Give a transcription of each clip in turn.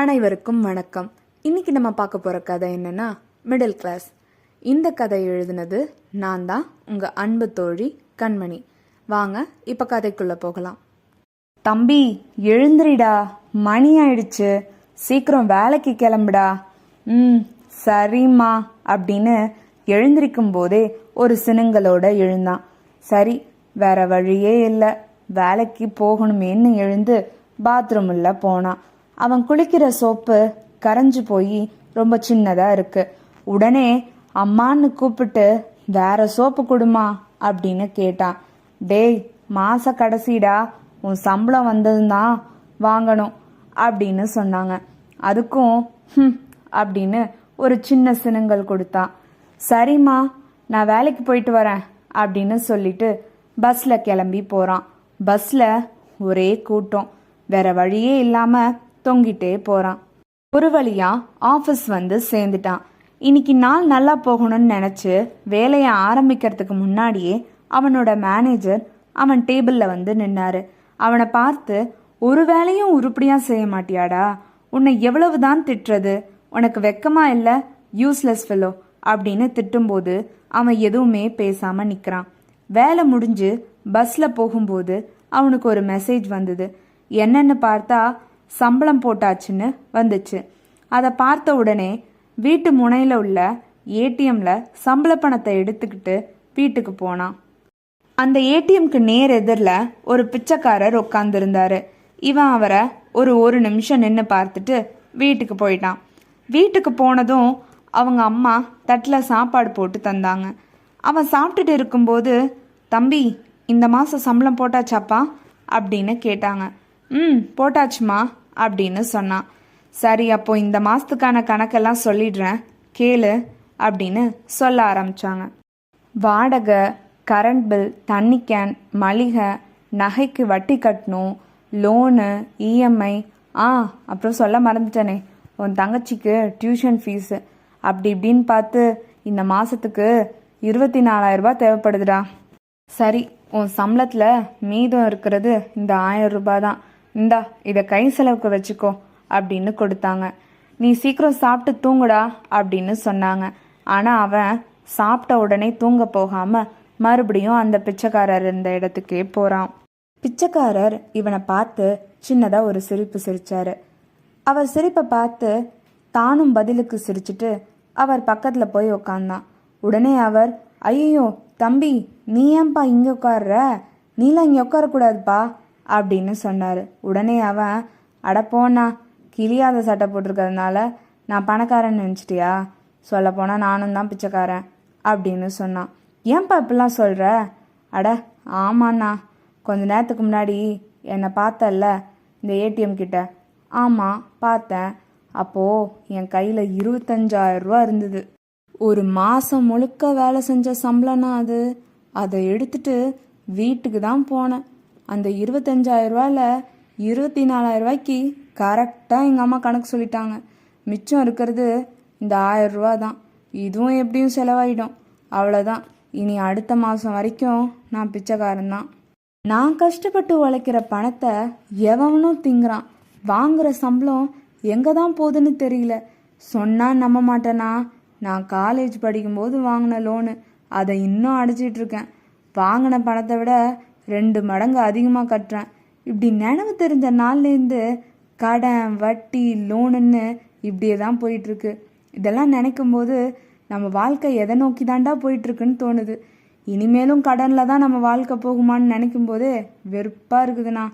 அனைவருக்கும் வணக்கம். இன்னைக்கு நம்ம பார்க்க போகிற கதை என்னன்னா மிடில் கிளாஸ் இந்த கதை எழுதினது நான் தான் உங்கள் அன்பு தோழி கண்மணி. வாங்க இப்போ கதைக்குள்ளே போகலாம். தம்பி எழுந்துரிடா. மணி ஆயிடுச்சு. சீக்கிரம் வேலைக்கு கிளம்புடா. ம் சரிம்மா அப்படின்னு எழுந்திருக்கும் போதே ஒரு சினுங்களோட எழுந்தான். சரி வேற வழியே இல்லை. வேலைக்கு போகணுமேன்னு எழுந்து பாத்ரூமில் போனான். அவன் குளிக்கிற சோப்பு கரைஞ்சு போய் ரொம்ப சின்னதாக இருக்கு. உடனே அம்மான்னு கூப்பிட்டு வேற சோப்பு கொடுமா அப்படின்னு கேட்டான். டேய் மாச கடைசிடா உன் சம்பளம் வந்ததுதான் வாங்கணும் அப்படின்னு சொன்னாங்க. அதுக்கும் ஹம் அப்படின்னு ஒரு சின்ன சினுங்கள் கொடுத்தான். சரிம்மா நான் வேலைக்கு போயிட்டு வரேன் அப்படின்னு சொல்லிட்டு பஸ்ல கிளம்பி போறான். பஸ்ல ஒரே கூட்டம். வேற வழியே இல்லாம தொங்கிட்டே போறான். ஒரு வழியா ஆஃபீஸ் வந்து சேர்ந்துட்டான். இன்னைக்கு நாள் நல்லா போகணும்னு நினைச்சு வேலையை ஆரம்பிக்கிறதுக்கு முன்னாடியே அவனோட மேனேஜர் அவன் டேபிள்ல வந்து நின்னாரு. அவனை பார்த்து ஒரு வேலையும் உருப்படியா செய்ய மாட்டியாடா? உன்னை எவ்வளவுதான் திட்டுறது? உனக்கு வெக்கமா இல்ல? யூஸ்லெஸ் ஃபெலோ அப்படின்னு திட்டும்போது அவன் எதுவுமே பேசாம நிக்கிறான். வேலை முடிஞ்சு பஸ்ல போகும்போது அவனுக்கு ஒரு மெசேஜ் வந்தது. என்னன்னு பார்த்தா சம்பளம் போட்டாச்சுன்னு வந்துச்சு. அதை பார்த்த உடனே வீட்டு முனையில் உள்ள ஏடிஎம்ல சம்பள பணத்தை எடுத்துக்கிட்டு வீட்டுக்கு போனான். அந்த ஏடிஎம்க்கு நேர் எதிரில் ஒரு பிச்சைக்காரர் உட்காந்துருந்தாரு இவன் அவரை ஒரு ஒரு நிமிஷம் நின்று பார்த்துட்டு வீட்டுக்கு போயிட்டான். வீட்டுக்கு போனதும் அவங்க அம்மா தட்டில் சாப்பாடு போட்டு தந்தாங்க. அவன் சாப்பிட்டுட்டு இருக்கும்போது தம்பி இந்த மாதம் சம்பளம் போட்டாச்சாப்பா? அப்படின்னு கேட்டாங்க. ம் போட்டாச்சுமா. அப்படின்னு சொன்னான் சரி அப்போ இந்த மாதத்துக்கான கணக்கெல்லாம் சொல்லிடுறேன். கேளு அப்படின்னு சொல்ல ஆரம்பிச்சாங்க. வாடகை கரண்ட் பில் தண்ணி கேன் மளிகை நகைக்கு வட்டி கட்டணும் லோனு இஎம்ஐ ஆ அப்புறம் சொல்ல மறந்துட்டேனே. உன் தங்கச்சிக்கு டியூஷன் ஃபீஸு அப்படி இப்படின்னு பார்த்து இந்த மாதத்துக்கு இருபத்தி நாலாயிரம் தேவைப்படுதுடா. சரி உன் சம்பளத்தில் மீதம் இருக்கிறது இந்த ஆயிரம் ரூபாய் தான். இந்தா இதை கை செலவுக்கு வச்சுக்கோ அப்படின்னு கொடுத்தாங்க. நீ சீக்கிரம் சாப்பிட்டு தூங்குடா அப்படின்னு சொன்னாங்க. ஆனால் அவன் சாப்பிட்ட உடனே தூங்க போகாம மறுபடியும் அந்த பிச்சைக்காரர் இருந்த இடத்துக்கே போறான். பிச்சைக்காரர் இவனை பார்த்து சின்னதா ஒரு சிரிப்பு சிரிச்சாரு. அவர் சிரிப்பை பார்த்து தானும் பதிலுக்கு சிரிச்சிட்டு அவர் பக்கத்துல போய் உக்காந்தான். உடனே அவர் ஐயோ தம்பி நீ ஏன்பா இங்க உட்கார்ற? நீலாம் இங்க உட்காரக்கூடாதுப்பா. அப்படின்னு சொன்னார். உடனே அவன் அட போனா கிளியாத சட்டை போட்டிருக்கிறதுனால நான் பணக்காரன் நினச்சிட்டியா? சொல்லப்போனால் நானும் தான் பிச்சைக்காரன் அப்படின்னு சொன்னான். ஏன்பா இப்படிலாம் சொல்கிற அட ஆமாண்ணா கொஞ்ச நேரத்துக்கு முன்னாடி என்னை பார்த்தல்ல இந்த ஏடிஎம் கிட்ட. ஆமாம் பார்த்தேன். அப்போ என் கையில் இருபத்தஞ்சாயிரம் ரூபா இருந்தது. ஒரு மாதம் முழுக்க வேலை செஞ்ச சம்பளம்னா அது. அதை எடுத்துட்டு வீட்டுக்கு தான் போனேன். அந்த இருபத்தஞ்சாயிரம் இருபத்தி நாலாயிரம் ரூபாய்க்கு கரெக்டாக எங்கள் அம்மா கணக்கு சொல்லிட்டாங்க. மிச்சம் இருக்கிறது இந்த ஆயிரம் ரூபா தான். இதுவும் எப்படியும் செலவாயிடும். அவ்வளோதான் இனி அடுத்த மாதம் வரைக்கும் நான் பிச்சைக்காரன் தான். நான் கஷ்டப்பட்டு உழைக்கிற பணத்தை எவனும் திங்குறான். வாங்குற சம்பளம் எங்கே தான் போகுதுன்னு தெரியல. சொன்னால் நம்ப மாட்டேனா? நான் காலேஜ் படிக்கும்போது வாங்கின லோனு அதை இன்னும் அடைச்சிட்டு இருக்கேன். வாங்கின பணத்தை விட ரெண்டு மடங்கு அதிகமாக கட்டுறேன். இப்படி நினைவு தெரிஞ்ச நாள்லேருந்து கடன் வட்டி லோனுன்னு இப்படியே தான் போயிட்டுருக்கு. இதெல்லாம் நினைக்கும் போது நம்ம வாழ்க்கை எதை நோக்கி தாண்டா போயிட்டுருக்குன்னு தோணுது. இனிமேலும் கடனில் தான் நம்ம வாழ்க்கை போகுமான்னு நினைக்கும்போதே வெறுப்பாக இருக்குதுண்ணா.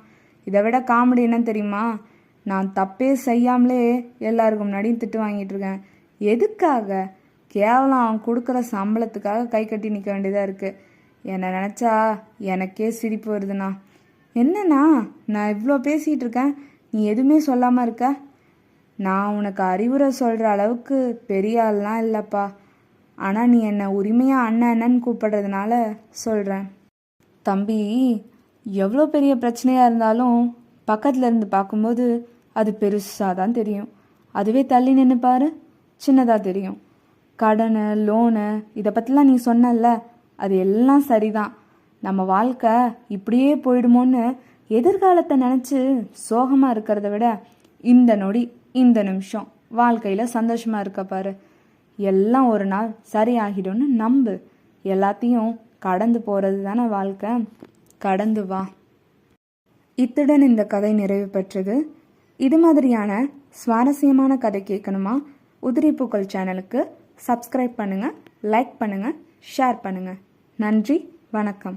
இதை விட காமெடி என்ன தெரியுமா? நான் தப்பே செய்யாமலே எல்லாருக்கும் முன்னாடியும் திட்டு வாங்கிட்டு இருக்கேன். எதுக்காக? கேவலம் அவன் கொடுக்குற சம்பளத்துக்காக கை கட்டி நிற்க வேண்டியதாக இருக்குது என்னை நினச்சா எனக்கே சிரிப்பு வருதுண்ணா. என்னண்ணா நான் இவ்வளோ பேசிகிட்டு இருக்கேன். நீ எதுவுமே சொல்லாமல் இருக்க? நான் உனக்கு அறிவுரை சொல்கிற அளவுக்கு பெரிய ஆள்லாம் இல்லைப்பா. ஆனால் நீ என்னை உரிமையாக அண்ணன் அண்ணன் கூப்பிடுறதுனால சொல்கிறேன் தம்பி எவ்வளோ பெரிய பிரச்சனையாக இருந்தாலும் பக்கத்தில் இருந்து பார்க்கும்போது அது பெருசாக தான் தெரியும். அதுவே தள்ளி நின்று பாரு சின்னதாக தெரியும். கடனை லோனு இதை பற்றிலாம் நீ சொன்னல்ல. அது எல்லாம் சரிதான். நம்ம வாழ்க்கை இப்படியே போயிடுமோன்னு எதிர்காலத்தை நினச்சி சோகமாக இருக்கிறத விட இந்த நொடி இந்த நிமிஷம் வாழ்க்கையில் சந்தோஷமாக இருக்க பாரு. எல்லாம் ஒரு நாள் சரியாகிடும்னு நம்பு. எல்லாத்தையும் கடந்து போகிறது தானே வாழ்க்கை. கடந்து வா. இத்துடன் இந்த கதை நிறைவு பெற்றது. இது மாதிரியான சுவாரஸ்யமான கதை கேட்கணுமா? உதிரி பூக்கள் சேனலுக்கு சப்ஸ்கிரைப் பண்ணுங்கள் லைக் பண்ணுங்கள் ஷேர் பண்ணுங்கள் நன்றி வணக்கம்.